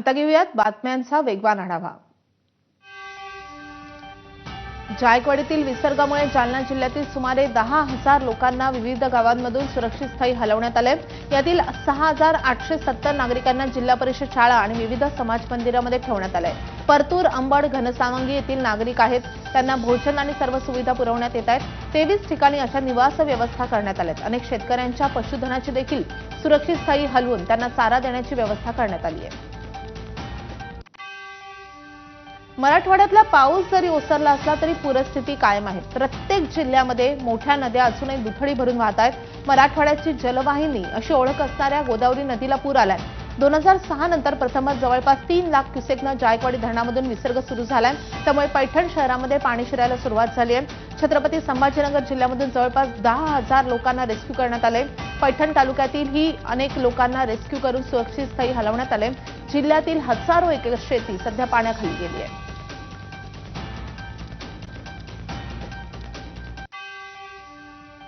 आता घेऊयात बातम्यांचा वेगवान आढावा. जायकवाडीतील विसर्गामुळे जालना जिल्ह्यातील सुमारे दहा हजार लोकांना विविध गावांमधून सुरक्षित स्थळी हलवण्यात आले. यातील सहा हजार आठशे सत्तर नागरिकांना जिल्हा परिषद शाळा आणि विविध समाज मंदिरामध्ये ठेवण्यात आलंय परतूर अंबड घनसावंगी येथील नागरिक आहेत. त्यांना भोजन आणि सर्व सुविधा पुरवण्यात येत आहेत. तेवीस ठिकाणी अशा निवास व्यवस्था करण्यात आल्यात. अनेक शेतकऱ्यांच्या पशुधनाची देखील सुरक्षित स्थळी हलवून त्यांना चारा देण्याची व्यवस्था करण्यात आली आहे. मराठवाड्यातला पाऊस जरी ओसरला असला तरी पूरस्थिती कायम आहे. प्रत्येक जिल्ह्यामध्ये मोठ्या नद्या अजूनही दुथडी भरून वाहत आहेत. मराठवाड्याची जलवाहिनी अशी ओळख असणाऱ्या गोदावरी नदीला पूर आलाय. दोन हजार सहा नंतर प्रथमच जवळपास तीन लाख क्युसेकनं जायकवाडी धरणामधून विसर्ग सुरू झालाय. त्यामुळे पैठण शहरामध्ये पाणी शिरायला सुरुवात झाली आहे. छत्रपती संभाजीनगर जिल्ह्यामधून जवळपास दहा हजार लोकांना रेस्क्यू करण्यात आले पैठण तालुक्यातीलही अनेक लोकांना रेस्क्यू करून सुरक्षित स्थळी हलवण्यात आले जिल्ह्यातील हजारो एकर शेती सध्या पाण्याखाली गेली आहे.